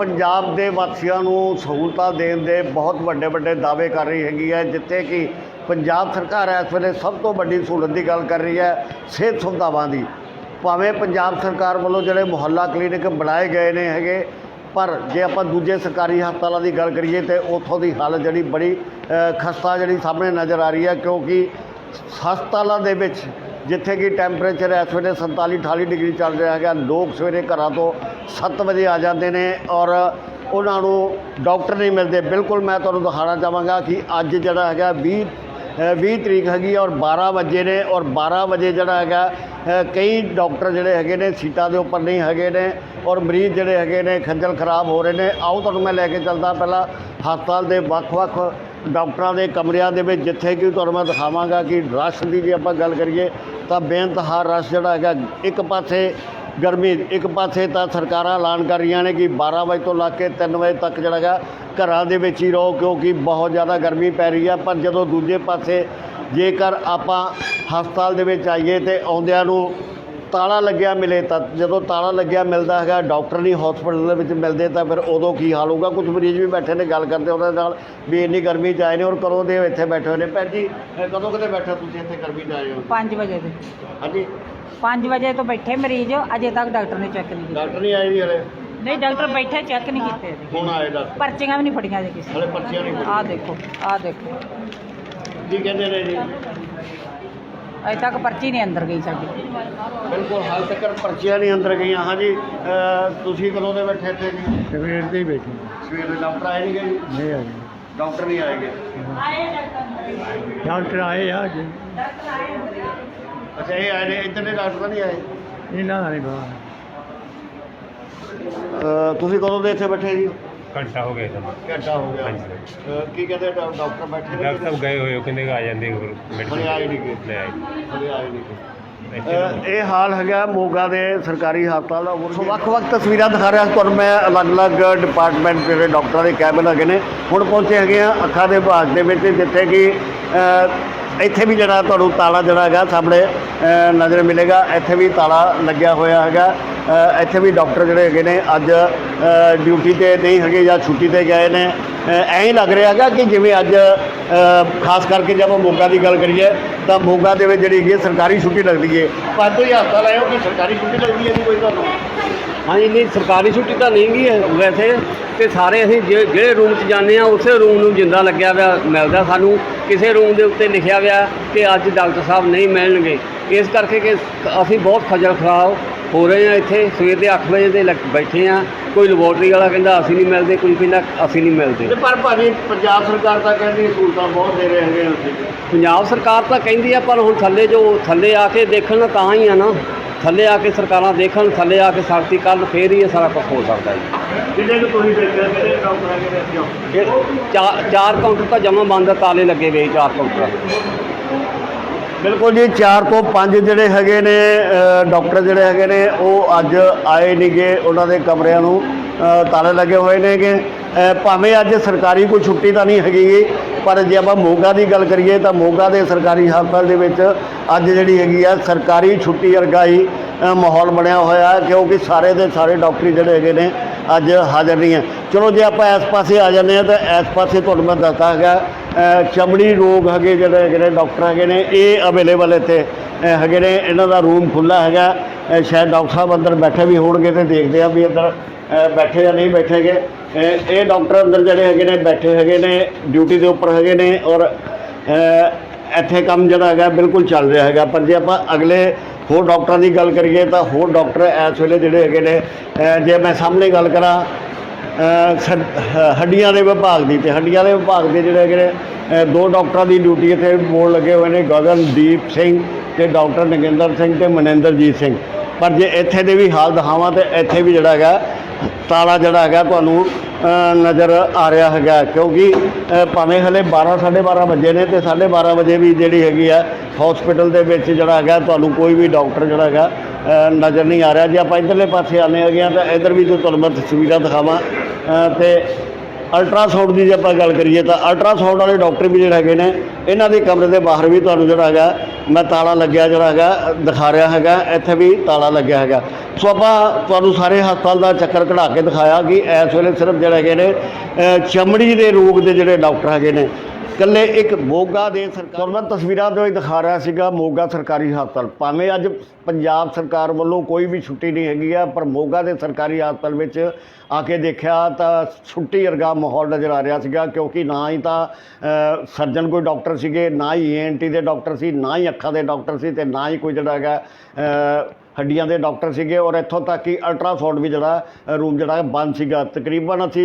ਪੰਜਾਬ ਦੇ ਵਾਸੀਆਂ ਨੂੰ ਸਹੂਲਤਾਂ ਦੇਣ ਦੇ ਬਹੁਤ ਵੱਡੇ ਵੱਡੇ ਦਾਅਵੇ ਕਰ ਰਹੀ ਹੈਗੀ ਹੈ, ਜਿੱਥੇ ਕਿ ਪੰਜਾਬ ਸਰਕਾਰ ਇਸ ਵੇਲੇ ਸਭ ਤੋਂ ਵੱਡੀ ਸਹੂਲਤ ਦੀ ਗੱਲ ਕਰ ਰਹੀ ਹੈ, ਸਿਹਤ ਸੁਵਿਧਾਵਾਂ ਦੀ। ਭਾਵੇਂ ਪੰਜਾਬ ਸਰਕਾਰ ਵੱਲੋਂ ਜਿਹੜੇ ਮੁਹੱਲਾ ਕਲੀਨਿਕ ਬਣਾਏ ਗਏ ਨੇ ਹੈਗੇ, ਪਰ ਜੇ ਆਪਾਂ ਦੂਜੇ ਸਰਕਾਰੀ ਹਸਪਤਾਲਾਂ ਦੀ ਗੱਲ ਕਰੀਏ ਤੇ ਉੱਥੋਂ ਦੀ ਹਾਲਤ ਜਿਹੜੀ ਬੜੀ ਖਸਤਾ ਜਿਹੜੀ ਸਾਹਮਣੇ ਨਜ਼ਰ ਆ ਰਹੀ ਹੈ, ਕਿਉਂਕਿ ਹਸਪਤਾਲਾਂ ਦੇ ਵਿੱਚ ਜਿੱਥੇ ਕਿ ਟੈਂਪਰੇਚਰ ਇਸ ਵੇਲੇ 47 48 ਡਿਗਰੀ ਚੱਲ ਰਿਹਾ ਹੈਗਾ। ਲੋਕ ਸਵੇਰੇ ਘਰਾਂ ਤੋਂ 7 ਵਜੇ ਆ ਜਾਂਦੇ ਨੇ ਔਰ ਉਹਨਾਂ ਨੂੰ ਡਾਕਟਰ ਨਹੀਂ ਮਿਲਦੇ। ਬਿਲਕੁਲ ਮੈਂ ਤੁਹਾਨੂੰ ਦਿਖਾਉਣਾ ਚਾਹਾਂਗਾ ਕਿ ਅੱਜ ਜਿਹੜਾ ਹੈਗਾ 20 ਅ, 20 ਤਰੀਕ ਹੈਗੀ ਔਰ 12 ਵਜੇ ਨੇ ਔਰ 12 ਵਜੇ ਜਿਹੜਾ ਹੈਗਾ ਕਈ ਡਾਕਟਰ ਜਿਹੜੇ ਹੈਗੇ ਨੇ ਸੀਟਾਂ ਦੇ ਉੱਪਰ ਨਹੀਂ ਹੈਗੇ ਨੇ ਔਰ ਮਰੀਜ਼ ਜਿਹੜੇ ਹੈਗੇ ਨੇ ਖੱਜਲ ਖਰਾਬ ਹੋ ਰਹੇ ਨੇ। ਆਓ ਤੁਹਾਨੂੰ ਮੈਂ ਲੈ ਕੇ ਚੱਲਦਾ ਪਹਿਲਾਂ ਹਸਪਤਾਲ ਦੇ ਵੱਖ-ਵੱਖ ਡਾਕਟਰਾਂ ਦੇ ਕਮਰਿਆਂ ਦੇ ਵਿੱਚ ਜਿੱਥੇ ਕਿ ਤੁਹਾਨੂੰ ਮੈਂ ਦਿਖਾਵਾਂਗਾ ਕਿ ਰਸ਼ ਦੀ ਜੇ ਆਪਾਂ ਗੱਲ ਕਰੀਏ ਤਾਂ ਬੇਇੰਤਹਾ ਰਸ਼ ਜਿਹੜਾ ਹੈਗਾ, ਇੱਕ ਪਾਸੇ ਗਰਮੀ, ਇੱਕ ਪਾਸੇ ਤਾਂ ਸਰਕਾਰਾਂ ਐਲਾਨ ਕਰ ਰਹੀਆਂ ਨੇ ਕਿ 12 ਵਜੇ ਤੋਂ ਲੱਗ ਕੇ 3 ਵਜੇ ਤੱਕ ਜਿਹੜਾ ਹੈਗਾ, ਘਰਾਂ ਦੇ ਵਿੱਚ ਹੀ ਰਹੋ, ਕਿਉਂਕਿ ਬਹੁਤ ਜ਼ਿਆਦਾ ਗਰਮੀ ਪੈ ਰਹੀ ਆ। ਪਰ ਜਦੋਂ ਦੂਜੇ ਪਾਸੇ ਜੇਕਰ ਆਪਾਂ ਹਸਪਤਾਲ ਦੇ ਵਿੱਚ ਆਈਏ ਤੇ ਆਉਂਦਿਆਂ ਨੂੰ ਤਾਲਾ ਲੱਗਿਆ ਮਿਲੇ ਤਾਂ ਜਦੋਂ ਤਾਲਾ ਲੱਗਿਆ ਮਿਲਦਾ ਹੈਗਾ ਡਾਕਟਰ ਨਹੀਂ ਹਸਪੀਟਲ ਦੇ ਵਿੱਚ ਮਿਲਦੇ ਤਾਂ ਫਿਰ ਉਦੋਂ ਕੀ ਹਾਲ ਹੋਊਗਾ? ਕੁਝ ਮਰੀਜ਼ ਵੀ ਬੈਠੇ ਨੇ ਗੱਲ ਕਰਦੇ ਉਹਨਾਂ ਨਾਲ ਵੀ ਇੰਨੀ ਗਰਮੀ 'ਚ ਆਏ ਨੇ ਔਰ ਕਦੋਂ ਦੇ ਇੱਥੇ ਬੈਠੇ ਹੋਏ ਨੇ? ਭੈਣ ਜੀ ਇਹ ਕਦੋਂ ਕਦੇ ਬੈਠੇ ਤੁਸੀਂ ਇੱਥੇ ਗਰਮੀ 'ਚ ਆਏ ਹੋ? 5 ਵਜੇ ਦੇ। ਹਾਂਜੀ। 5 ਵਜੇ ਤੋਂ ਬੈਠੇ ਮਰੀਜ਼ ਅਜੇ ਤੱਕ ਡਾਕਟਰ ਨੇ ਚੈੱਕ ਨਹੀਂ ਕੀਤਾ। ਡਾਕਟਰ ਨਹੀਂ ਆਏ ਜੀ ਹਲੇ? ਨਹੀਂ ਡਾਕਟਰ ਬੈਠੇ ਚੈੱਕ ਨਹੀਂ ਕੀਤੇ। ਹੁਣ ਆਏ ਡਾਕਟਰ। ਪਰਚੀਆਂ ਵੀ ਨਹੀਂ ਫੜੀਆਂ ਜੇ ਕਿਸੇ ਹਲੇ ਪਰਚੀਆਂ ਨਹੀਂ ਆਹ ਦੇਖੋ ਆਹ ਦੇਖੋ। ਕੀ ਕਹਿੰਦੇ ਨੇ ਜੀ? ਅਜੇ ਤੱਕ ਪਰਚੀ ਨਹੀਂ ਅੰਦਰ ਗਈ ਸਾਡੀ। ਬਿਲਕੁਲ ਹਾਲ ਤੱਕ ਪਰਚੀਆਂ ਨਹੀਂ ਅੰਦਰ ਗਈਆਂ। ਹਾਂਜੀ ਅਹ ਤੁਸੀਂ ਕਦੋਂ ਦੇ ਬੈਠੇ ਇੱਥੇ ਜੀ? ਸਵੇਰ ਦੇ ਹੀ ਬੈਠੇ ਸਵੇਰ ਦੇ ਡਾਕਟਰ ਆਏ ਨਹੀਂ ਗਏ? ਜੀ ਨਹੀਂ ਆ ਡਾਕਟਰ ਨਹੀਂ ਆਏਗੇ ਡਾਕਟਰ ਆਏ ਆ ਜੀ ਅੱਛਾ ਇਹ ਆਏ ਨੇ ਇੱਧਰ ਦੇ ਡਾਕਟਰ ਤਾਂ ਨਹੀਂ ਆਏ? ਇਹਨਾਂ ਦਾ ਨਹੀਂ ਪਤਾ। ਤੁਸੀਂ ਕਦੋਂ ਦੇ ਇੱਥੇ ਬੈਠੇ ਜੀ? ਘੰਟਾ ਹੋ ਗਿਆ ਸਮਾਂ। ਘੰਟਾ ਹੋ ਗਿਆ। ਹਾਂਜੀ। ਅਹ ਕੀ ਕਹਿੰਦੇ ਡਾ- ਡਾਕਟਰ ਬੈਠੇ ਨੇ ਡਾਕਟਰ ਸਾਹਿਬ ਗਏ ਹੋਏ ਉਹ ਕਹਿੰਦੇ ਆ ਜਾਂਦੇ ਹੋਰ ਹਲੇ ਆਏ ਨਹੀਂ ਗੇ। ਲੈ ਆਏ। ਹਲੇ ਆਏ ਨਹੀਂ ਗੇ। ਇੱਥੇ ਅਹ ਇਹ ਹਾਲ ਹੈਗਾ ਮੋਗਾ ਦੇ ਸਰਕਾਰੀ ਹਸਪਤਾਲ ਦਾ। ਸੋ ਵੱਖ-ਵੱਖ ਤਸਵੀਰਾਂ ਦਿਖਾ ਰਿਹਾ ਤੁਹਾਨੂੰ ਮੈਂ ਅਲੱਗ-ਅਲੱਗ ਡਿਪਾਰਟਮੈਂਟ ਜਿਹੜੇ ਡਾਕਟਰਾਂ ਦੇ ਕੈਬਨ ਹੈਗੇ ਨੇ ਹੁਣ ਪਹੁੰਚੇ ਹੈਗੇ ਆ ਅੱਖਾਂ ਦੇ ਵਿਭਾਗ ਦੇ ਵਿੱਚ ਜਿੱਥੇ ਕਿ ਇੱਥੇ ਵੀ ਜਿਹੜਾ ਤੁਹਾਨੂੰ ਤਾਲਾ ਜਿਹੜਾ ਹੈਗਾ ਸਾਹਮਣੇ ਨਜ਼ਰ ਮਿਲੇਗਾ। ਇੱਥੇ ਵੀ ਤਾਲਾ ਲੱਗਿਆ ਹੋਇਆ ਹੈਗਾ। ਇੱਥੇ ਵੀ ਡਾਕਟਰ ਜਿਹੜੇ ਹੈਗੇ ਨੇ ਅੱਜ ਡਿਊਟੀ ਤੇ ਨਹੀਂ ਹੈਗੇ ਜਾਂ ਛੁੱਟੀ ਤੇ ਗਏ ਨੇ। ਐਂ ਲੱਗ ਰਿਹਾ ਹੈਗਾ ਕਿ ਜਿਵੇਂ ਅੱਜ ਖਾਸ ਕਰਕੇ ਜਦੋਂ ਮੋਗਾ ਦੀ ਗੱਲ ਕਰੀਏ, ਤਾਂ ਮੋਗਾ ਦੇ ਵਿੱਚ ਜਿਹੜੀ ਹੈਗੀ ਹੈ ਸਰਕਾਰੀ ਛੁੱਟੀ ਲੱਗਦੀ ਹੈ ਪਰ ਤੁਸੀਂ ਹਸਪਤਾਲ ਆਏ ਹੋ ਕਿ ਸਰਕਾਰੀ ਛੁੱਟੀ ਲੱਗਦੀ ਹੈ ਜੀ ਕੋਈ ਤੁਹਾਨੂੰ? ਹਾਂਜੀ, ਨਹੀਂ, ਸਰਕਾਰੀ ਛੁੱਟੀ ਤਾਂ ਨਹੀਂ ਗਈ ਵੈਸੇ। ਤੇ ਸਾਰੇ ਅਸੀਂ ਜੇ- ਜਿਹੜੇ ਰੂਮ 'ਚ ਜਾਂਦੇ ਆ, ਉਸੇ ਰੂਮ ਨੂੰ ਜਿੰਦਾ ਲੱਗਿਆ ਹੋਇਆ ਮਿਲਦਾ ਸਾਨੂੰ। ਕਿਸੇ ਰੂਮ ਦੇ ਉੱਤੇ ਲਿਖਿਆ ਹੋਇਆ ਕਿ ਅੱਜ ਡਾਕਟਰ ਸਾਹਿਬ ਨਹੀਂ ਮਿਲਣਗੇ। ਇਸ ਕਰਕੇ ਕਿ ਅਸੀਂ ਬਹੁਤ ਖੱਜਲ ਖਰਾਬ ਹੋ ਰਹੇ ਆ ਇੱਥੇ ਸਵੇਰ ਦੇ 8 ਵਜੇ ਦੇ ਲੱਗ- ਬੈਠੇ ਆ। ਕੋਈ ਲੈਬੋਰਟਰੀ ਵਾਲਾ ਕਹਿੰਦਾ ਅਸੀਂ ਨਹੀਂ ਮਿਲਦੇ ਕੋਈ ਕਹਿੰਦਾ ਅਸੀਂ ਨਹੀਂ ਮਿਲਦੇ। ਤੇ ਪਰ ਭਾਜੀ ਪੰਜਾਬ ਸਰਕਾਰ ਤਾਂ ਕਹਿੰਦੀ ਸਹੂਲਤਾਂ ਬਹੁਤ ਦੇ ਰਹੇ ਹੈਗੇ ਉੱਥੇ। ਪੰਜਾਬ ਸਰਕਾਰ ਤਾਂ ਕਹਿੰਦੀ ਆ ਪਰ ਹੁਣ ਥੱਲੇ ਜੋ ਥੱਲੇ ਆ ਕੇ ਦੇਖਣ ਤਾਂ ਹੀ ਆ ਨਾ। ਥੱਲੇ ਆ ਕੇ ਸਰਕਾਰਾਂ ਦੇਖਣ ਥੱਲੇ ਆ ਕੇ ਸਖਤੀ ਕਰਨ ਫੇਰ ਹੀ ਇਹ ਸਾਰਾ ਕੁਝ ਹੋ ਸਕਦਾ ਜੀ। ਜਿਹੜੇ ਨੂੰ ਤੁਸੀਂ ਦੇਖਿਆ ਕਿਹੜੇ ਡਾਕਟਰ ਹੈਗੇ ਨੇ ਇੱਥੇ? ਇਹ ਚਾਰ ਚਾਰ ਕਾਊਂਟਰ ਤਾਂ ਜਮਾ ਬੰਦ ਆ, ਤਾਲੇ ਲੱਗੇ ਹੋਏ ਚਾਰ ਕਾਊਂਟਰ ਬਿਲਕੁਲ ਜੀ 4 ਤੋਂ 5 ਜਿਹੜੇ ਹੈਗੇ ਨੇ ਅ, ਡਾਕਟਰ ਜਿਹੜੇ ਹੈਗੇ ਨੇ ਉਹ ਅੱਜ ਆਏ ਨਹੀਂਗੇ ਉਹਨਾਂ ਦੇ ਕਮਰਿਆਂ ਨੂੰ ਅ, ਤਾਲੇ ਲੱਗੇ ਹੋਏ ਨੇਗੇ ਭਾਵੇਂ ਅੱਜ ਸਰਕਾਰੀ ਕੋਈ ਛੁੱਟੀ ਤਾਂ ਨਹੀਂ ਹੈਗੀ ਪਰ ਜੇ ਆਪਾਂ ਮੋਗਾ ਦੀ ਗੱਲ ਕਰੀਏ ਤਾਂ ਮੋਗਾ ਦੇ ਸਰਕਾਰੀ ਹਸਪਤਾਲ ਦੇ ਵਿੱਚ ਅੱਜ ਜਿਹੜੀ ਹੈਗੀ ਆ ਸਰਕਾਰੀ ਛੁੱਟੀ ਵਰਗਾ ਹੀ ਮਾਹੌਲ ਬਣਿਆ ਹੋਇਆ ਕਿਉਂਕਿ ਸਾਰੇ ਦੇ ਸਾਰੇ ਡਾਕਟਰੀ ਜਿਹੜੇ ਹੈਗੇ ਨੇ ਅੱਜ ਹਾਜ਼ਰ ਨਹੀਂ ਹੈ। ਚਲੋ ਜੇ ਆਪਾਂ ਇਸ ਪਾਸੇ ਆ ਜਾਂਦੇ ਹਾਂ ਤਾਂ ਇਸ ਪਾਸੇ ਤੁਹਾਨੂੰ ਮੈਂ ਦੱਸਦਾ ਹੈਗਾ ਚਮੜੀ ਰੋਗ ਹੈਗੇ ਜਿਹੜੇ ਹੈਗੇ ਨੇ, ਡਾਕਟਰ ਹੈਗੇ ਨੇ, ਇਹ ਅਵੇਲੇਬਲ ਇੱਥੇ ਹੈਗੇ ਨੇ। ਇਹਨਾਂ ਦਾ ਰੂਮ ਖੁੱਲਾ ਹੈਗਾ। ਸ਼ਾਇਦ ਡਾਕਟਰ ਸਾਹਿਬ ਅੰਦਰ ਬੈਠੇ ਵੀ ਹੋਣਗੇ ਤੇ ਦੇਖਦੇ ਆ ਵੀ ਅੰਦਰ ਬੈਠੇ ਜਾਂ ਨਹੀਂ ਬੈਠੇਗੇ ਇਹ ਡਾਕਟਰ ਅੰਦਰ ਜਿਹੜੇ ਹੈਗੇ ਨੇ, ਬੈਠੇ ਹੈਗੇ ਨੇ ਡਿਊਟੀ ਦੇ ਉੱਪਰ ਹੈਗੇ ਨੇ ਔਰ ਇੱਥੇ ਕੰਮ ਜਿਹੜਾ ਹੈਗਾ ਬਿਲਕੁਲ ਚੱਲ ਰਿਹਾ ਹੈਗਾ। ਪਰ ਜੇ ਆਪਾਂ ਅਗਲੇ ਹੋਰ ਡਾਕਟਰਾਂ ਦੀ ਗੱਲ ਕਰੀਏ ਤਾਂ ਹੋਰ ਡਾਕਟਰ ਇਸ ਵੇਲੇ ਜਿਹੜੇ ਹੈਗੇ ਨੇ ਜੇ ਮੈਂ ਸਾਹਮਣੇ ਗੱਲ ਕਰਾਂ ਹੱਡੀਆਂ ਦੇ ਵਿਭਾਗ ਦੀ ਤੇ ਹੱਡੀਆਂ ਦੇ ਵਿਭਾਗ ਦੇ ਜਿਹੜੇ ਹੈਗੇ ਨੇ ਦੋ ਡਾਕਟਰਾਂ ਦੀ ਡਿਊਟੀ ਇੱਥੇ ਬੋਲ ਲੱਗੇ ਹੋਏ ਨੇ, ਗਗਨਦੀਪ ਸਿੰਘ ਤੇ ਡਾਕਟਰ ਨਗਿੰਦਰ ਸਿੰਘ ਤੇ ਮਨਿੰਦਰਜੀਤ ਸਿੰਘ। ਪਰ ਜੇ ਇੱਥੇ ਦੇ ਵੀ ਹਾਲ ਦਿਖਾਵਾਂ ਤੇ ਇੱਥੇ ਵੀ ਜਿਹੜਾ ਹੈਗਾ, ਤਾਲਾ ਜਿਹੜਾ ਹੈਗਾ ਤੁਹਾਨੂੰ ਨਜ਼ਰ ਆ ਰਿਹਾ ਹੈਗਾ। ਕਿਉਂਕਿ ਭਾਵੇਂ ਹਲੇ 12 12:30 ਵਜੇ ਨੇ ਤੇ 12:30 ਵਜੇ ਵੀ ਜਿਹੜੀ ਹੈਗੀ ਆ ਹਸਪੀਟਲ ਦੇ ਵਿੱਚ ਜਿਹੜਾ ਹੈਗਾ, ਤੁਹਾਨੂੰ ਕੋਈ ਵੀ ਡਾਕਟਰ ਜਿਹੜਾ ਹੈਗਾ ਨਜ਼ਰ ਨਹੀਂ ਆ ਰਿਹਾ। ਜੇ ਆਪਾਂ ਇਧਰਲੇ ਪਾਸੇ ਆਨੇ ਹੈਗੇ ਆ, ਤਾਂ ਇਧਰ ਵੀ ਜੋ ਤੁਹਾਨੂੰ ਮੈਂ ਤਸਵੀਰਾਂ ਦਿਖਾਵਾਂ। ਤੇ ਅਲਟਰਾਸਾਊਂਡ ਦੀ ਜੇ ਆਪਾਂ ਗੱਲ ਕਰੀਏ ਤਾਂ ਅਲਟਰਾਸਾਊਂਡ ਵਾਲੇ ਡਾਕਟਰ ਵੀ ਜਿਹੜੇ ਹੈਗੇ ਨੇ, ਇਹਨਾਂ ਦੇ ਕਮਰੇ ਦੇ ਬਾਹਰ ਵੀ ਤੁਹਾਨੂੰ ਜਿਹੜਾ ਹੈਗਾ, ਮੈਂ ਤਾਲਾ ਲੱਗਿਆ ਜਿਹੜਾ ਹੈਗਾ, ਦਿਖਾ ਰਿਹਾ ਹੈਗਾ, ਇੱਥੇ ਵੀ ਤਾਲਾ ਲੱਗਿਆ ਹੈਗਾ। ਸੋ ਆਪਾਂ ਤੁਹਾਨੂੰ ਸਾਰੇ ਹਸਪਤਾਲ ਦਾ ਚੱਕਰ ਕਢਾ ਕੇ ਦਿਖਾਇਆ ਕਿ ਇਸ ਵੇਲੇ ਸਿਰਫ ਜਿਹੜੇ ਹੈਗੇ ਨੇ ਚਮੜੀ ਦੇ ਰੋਗ ਦੇ ਜਿਹੜੇ ਡਾਕਟਰ ਹੈਗੇ ਨੇ ਇਕੱਲੇ ਇੱਕ ਮੋਗਾ ਦੇ ਸਰਕਾਰ ਮੈਂ ਤਸਵੀਰਾਂ ਦੇ ਵਿੱਚ ਦਿਖਾ ਰਿਹਾ ਸੀਗਾ, ਮੋਗਾ ਸਰਕਾਰੀ ਹਸਪਤਾਲ। ਭਾਵੇਂ ਅੱਜ ਪੰਜਾਬ ਸਰਕਾਰ ਵੱਲੋਂ ਕੋਈ ਵੀ ਛੁੱਟੀ ਨਹੀਂ ਹੈਗੀ ਆ, ਪਰ ਮੋਗਾ ਦੇ ਸਰਕਾਰੀ ਹਸਪਤਾਲ ਵਿੱਚ ਆ ਕੇ ਦੇਖਿਆ ਤਾਂ ਛੁੱਟੀ ਵਰਗਾ ਮਾਹੌਲ ਨਜ਼ਰ ਆ ਰਿਹਾ ਸੀਗਾ, ਕਿਉਂਕਿ ਨਾ ਹੀ ਤਾਂ ਸਰਜਨ ਕੋਈ ਡਾਕਟਰ ਸੀਗੇ, ਨਾ ਹੀ ਏਐਨਟੀ ਦੇ ਡਾਕਟਰ ਸੀ, ਨਾ ਹੀ ਅੱਖਾਂ ਦੇ ਡਾਕਟਰ ਸੀ ਤੇ ਨਾ ਹੀ ਕੋਈ ਜਿਹੜਾ ਹੈਗਾ ਹੱਡੀਆਂ ਦੇ ਡਾਕਟਰ ਸੀਗੇ ਔਰ ਇੱਥੋਂ ਤੱਕ ਕਿ ਅਲਟਰਾਸਾਊਂਡ ਵੀ ਜਿਹੜਾ ਰੂਮ ਜਿਹੜਾ ਹੈ ਬੰਦ ਸੀਗਾ। ਤਕਰੀਬਨ ਅਸੀਂ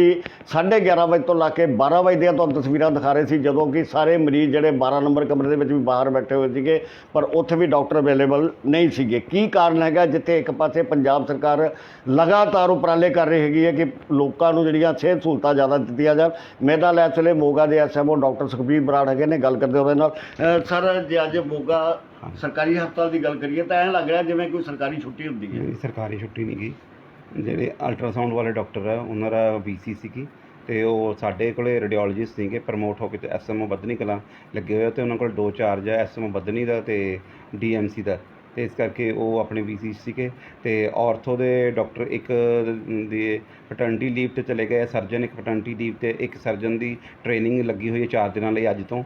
11:30 ਵਜੇ ਤੋਂ ਲਾ ਕੇ 12 ਵਜੇ ਦੀਆਂ ਤੁਹਾਨੂੰ ਤਸਵੀਰਾਂ ਦਿਖਾ ਰਹੇ ਸੀ, ਜਦੋਂ ਕਿ ਸਾਰੇ ਮਰੀਜ਼ ਜਿਹੜੇ 12 ਨੰਬਰ ਕਮਰੇ ਦੇ ਵਿੱਚ ਵੀ ਬਾਹਰ ਬੈਠੇ ਹੋਏ ਸੀਗੇ, ਪਰ ਉੱਥੇ ਵੀ ਡਾਕਟਰ ਅਵੇਲੇਬਲ ਨਹੀਂ ਸੀਗੇ। ਕੀ ਕਾਰਨ ਹੈਗਾ ਜਿੱਥੇ ਇੱਕ ਪਾਸੇ ਪੰਜਾਬ ਸਰਕਾਰ ਲਗਾਤਾਰ ਉਪਰਾਲੇ ਕਰ ਰਹੀ ਹੈਗੀ ਹੈ ਕਿ ਲੋਕਾਂ ਨੂੰ ਜਿਹੜੀਆਂ ਸਿਹਤ ਸਹੂਲਤਾਂ ਜ਼ਿਆਦਾ ਦਿੱਤੀਆਂ ਜਾਣ? ਮੇਰੇ ਲੈ ਇਸ ਵੇਲੇ ਮੋਗਾ ਦੇ ਐਸਐਮਓ ਡਾਕਟਰ ਸੁਖਬੀਰ ਬਰਾੜ ਹੈਗੇ ਨੇ, ਗੱਲ ਕਰਦੇ ਹੋਏ ਨਾਲ। ਸਰ, ਜੇ ਅੱਜ ਮੋਗਾ ਸਰਕਾਰੀ ਹਸਪਤਾਲ ਦੀ ਗੱਲ ਕਰੀਏ ਤਾਂ ਐਂ ਲੱਗ ਰਿਹਾ ਜਿਵੇਂ ਕੋਈ ਸਰਕਾਰੀ ਛੁੱਟੀ ਹੁੰਦੀ ਹੈ। ਨਹੀਂ, ਸਰਕਾਰੀ ਛੁੱਟੀ ਨਹੀਂ ਗਈ। ਜਿਹੜੇ ਅਲਟਰਾਸਾਊਂਡ ਵਾਲੇ ਡਾਕਟਰ ਆ ਉਹਨਾਂ ਦਾ ਬੀਸੀ ਸੀਗੀ ਤੇ ਉਹ ਸਾਡੇ ਕੋਲੇ ਰੇਡੀਓਲੋਜਿਸਟ ਸੀਗੇ ਪ੍ਰਮੋਟ ਹੋ ਕੇ ਤੇ ਐਸਐਮਓ ਬੱਧਨੀ ਕਲਾਂ ਲੱਗੇ ਹੋਏ ਆ ਤੇ ਉਹਨਾਂ ਕੋਲ ਦੋ ਚਾਰਜ ਆ ਐਸਐਮਓ ਬੱਧਨੀ ਦਾ ਤੇ ਡੀਐਮਸੀ ਦਾ। ਤੇ ਇਸ ਕਰਕੇ ਉਹ ਆਪਣੇ ਬੀਸੀ ਸੀਗੇ ਤੇ ਆਰਥੋ ਦੇ ਡਾਕਟਰ ਇੱਕ ਦੀ ਪਟਰਨਿਟੀ ਲੀਵ ਤੇ ਚਲੇ ਗਏ ਸਰਜਨ ਇੱਕ ਪਟਰਨਿਟੀ ਲੀਵ ਤੇ ਇੱਕ ਸਰਜਨ ਦੀ ਟ੍ਰੇਨਿੰਗ ਲੱਗੀ ਹੋਈ ਹੈ 4 ਦਿਨਾਂ ਲਈ ਅੱਜ ਤੋਂ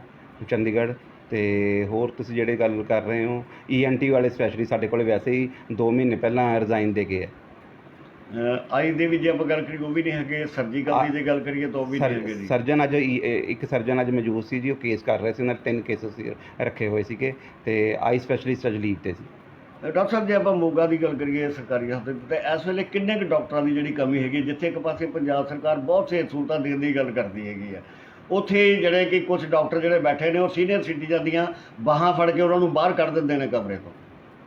ਚੰਡੀਗੜ੍ਹ। ਤੇ ਹੋਰ ਤੁਸੀਂ ਜਿਹੜੇ ਗੱਲ ਕਰ ਰਹੇ ਹੋ ਈਐਨਟੀ ਵਾਲੇ ਸਪੈਸ਼ਲਿਸਟ ਸਾਡੇ ਕੋਲੇ ਵੈਸੇ ਹੀ 2 ਮਹੀਨੇ ਪਹਿਲਾਂ ਰਿਜ਼ਾਈਨ ਦੇ ਗਏ ਆ। ਆਈ ਦੇ ਵੀ ਜੇ ਆਪਾਂ ਗੱਲ ਕਰੀਏ ਉਹ ਵੀ ਨਹੀਂ ਹੈਗੇ ਸਰਜੀਕਲ ਦੀ ਜੇ ਗੱਲ ਕਰੀਏ ਤਾਂ ਉਹ ਵੀ ਨਹੀਂ ਹੈਗੇ ਜੀ। ਸਰਜਨ ਅੱਜ ਇਹ ਇੱਕ ਸਰਜਨ ਅੱਜ ਮੌਜੂਦ ਸੀ ਜੀ ਉਹ ਕੇਸ ਕਰ ਰਹੇ ਸੀ ਉਹਨਾਂ ਨੇ ਤਿੰਨ ਕੇਸਸ ਰੱਖੇ ਹੋਏ ਸੀਗੇ ਤੇ ਆਈ ਸਪੈਸ਼ਲਿਸਟ ਅੱਜ ਲੀਵ ਤੇ ਸੀ। ਡਾਕਟਰ ਸਾਹਿਬ ਜੇ ਆਪਾਂ ਮੋਗਾ ਦੀ ਗੱਲ ਕਰੀਏ ਸਰਕਾਰੀ ਹਸਪਤਾਲ ਤੇ ਇਸ ਵੇਲੇ ਕਿੰਨੇ ਕੁ ਡਾਕਟਰਾਂ ਦੀ ਜਿਹੜੀ ਕਮੀ ਹੈਗੀ ਜਿੱਥੇ ਇੱਕ ਪਾਸੇ ਪੰਜਾਬ ਸਰਕਾਰ ਬਹੁਤ ਸੇ ਸਹੂਲਤਾਂ ਦੇਣ ਦੀ ਗੱਲ ਕਰਦੀ ਹੈਗੀ ਆ ਉੱਥੇ ਜਿਹੜੇ ਕਿ ਕੁਝ ਡਾਕਟਰ ਜਿਹੜੇ ਬੈਠੇ ਨੇ, ਉਹ ਸੀਨੀਅਰ ਸਿਟੀਜ਼ਨ ਦੀਆਂ ਬਾਹਾਂ ਫੜ ਕੇ ਉਹਨਾਂ ਨੂੰ ਬਾਹਰ ਕੱਢ ਦਿੰਦੇ ਨੇ ਕਮਰੇ ਤੋਂ।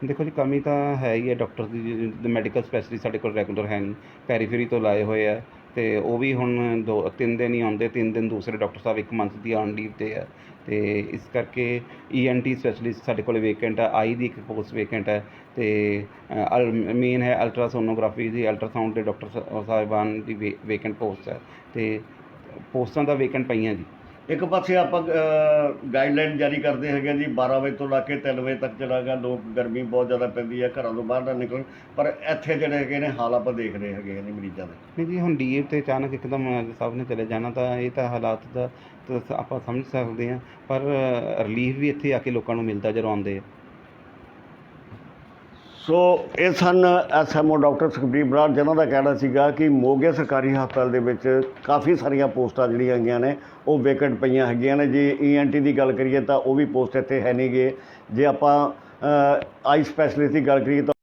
ਦੇਖੋ ਜੀ, ਕਮੀ ਤਾਂ ਹੈ ਹੀ ਹੈ ਡਾਕਟਰ ਦੀ ਮੈਡੀਕਲ ਸਪੈਸ਼ਲਿਸਟ ਸਾਡੇ ਕੋਲ ਰੈਗੂਲਰ ਹੈ ਨਹੀਂ, ਪੈਰੀਫੇਰੀ ਤੋਂ ਲਾਏ ਹੋਏ ਆ ਤੇ ਉਹ ਵੀ ਹੁਣ ਦੋ, ਤਿੰਨ ਦਿਨ ਹੀ ਆਉਂਦੇ, ਤਿੰਨ ਦਿਨ ਦੂਸਰੇ ਡਾਕਟਰ ਸਾਹਿਬ ਇੱਕ ਮੰਥ ਦੀ ਆਨ ਲੀਵ ਤੇ ਆ। ਤੇ ਇਸ ਕਰਕੇ ਈਐਨਟੀ ਸਪੈਸ਼ਲਿਸਟ ਸਾਡੇ ਕੋਲ ਵੇਕੈਂਟ ਆ, ਆਈ ਦੀ ਇੱਕ ਪੋਸਟ ਵੇਕੈਂਟ ਹੈ ਤੇ ਮੇਨ ਹੈ ਅਲਟਰਾਸੋਨੋਗ੍ਰਾਫੀ ਦੀ ਅਲਟਰਾਸਾਊਂਡ ਦੇ ਡਾਕਟਰ ਸਾਹਿਬਾਨ ਦੀ ਵੇਕੈਂਟ ਪੋਸਟ ਹੈ ਤੇ ਪੋਸਟਾਂ ਦਾ ਵੇਕੈਂਟ ਪਈਆਂ ਜੀ। ਇੱਕ ਪਾਸੇ ਆਪਾਂ ਗਾਈਡਲਾਈਨ ਜਾਰੀ ਕਰਦੇ ਹੈਗੇ ਜੀ 12 ਵਜੇ ਤੋਂ ਲਾ ਕੇ 3 ਵਜੇ ਤੱਕ ਚਲਾਗਾ ਲੋਕ ਗਰਮੀ ਬਹੁਤ ਜ਼ਿਆਦਾ ਪੈਂਦੀ ਹੈ ਘਰਾਂ ਤੋਂ ਬਾਹਰ ਨਾ ਨਿਕਲਣ। ਪਰ ਇੱਥੇ ਜਿਹੜੇ ਹੈਗੇ ਨੇ ਹਾਲ ਆਪਾਂ ਦੇਖ ਰਹੇ ਹੈਗੇ ਨੇ ਮਰੀਜ਼ਾਂ ਦੇ। ਨਹੀਂ ਜੀ ਹੁਣ ਡੀਏ ਤੇ ਅਚਾਨਕ ਇੱਕਦਮ ਸਭ ਨੇ ਚਲੇ ਜਾਣਾ ਤਾਂ ਇਹ ਤਾਂ ਹਾਲਾਤ ਦਾ ਤਾਂ ਆਪਾਂ ਸਮਝ ਸਕਦੇ ਹਾਂ। ਪਰ ਰਿਲੀਫ ਵੀ ਇੱਥੇ ਆ ਕੇ ਲੋਕਾਂ ਨੂੰ ਮਿਲਦਾ ਜਦੋਂ ਆਉਂਦੇ ਆ। ਸੋ ਇਹ ਸਨ ਐਸਐਮਓ ਡਾਕਟਰ ਸੁਖਬੀਰ ਬਰਾੜ, ਜਿਨ੍ਹਾਂ ਦਾ ਕਹਿਣਾ ਸੀਗਾ ਕਿ ਮੋਗੇ ਸਰਕਾਰੀ ਹਸਪਤਾਲ ਦੇ ਵਿੱਚ ਕਾਫੀ ਸਾਰੀਆਂ ਪੋਸਟਾਂ ਜਿਹੜੀਆਂ ਹੈਗੀਆਂ ਨੇ, ਉਹ ਵੇਕੈਂਟ ਪਈਆਂ ਹੈਗੀਆਂ ਨੇ। ਜੇ ਈਐਨਟੀ ਦੀ ਗੱਲ ਕਰੀਏ ਤਾਂ ਉਹ ਵੀ ਪੋਸਟ ਇੱਥੇ ਹੈ ਨਹੀਂ ਗੇ ਜੇ ਆਪਾਂ ਆਈ ਸਪੈਸ਼ਲਿਸਟ ਦੀ ਗੱਲ ਕਰੀਏ ਤਾਂ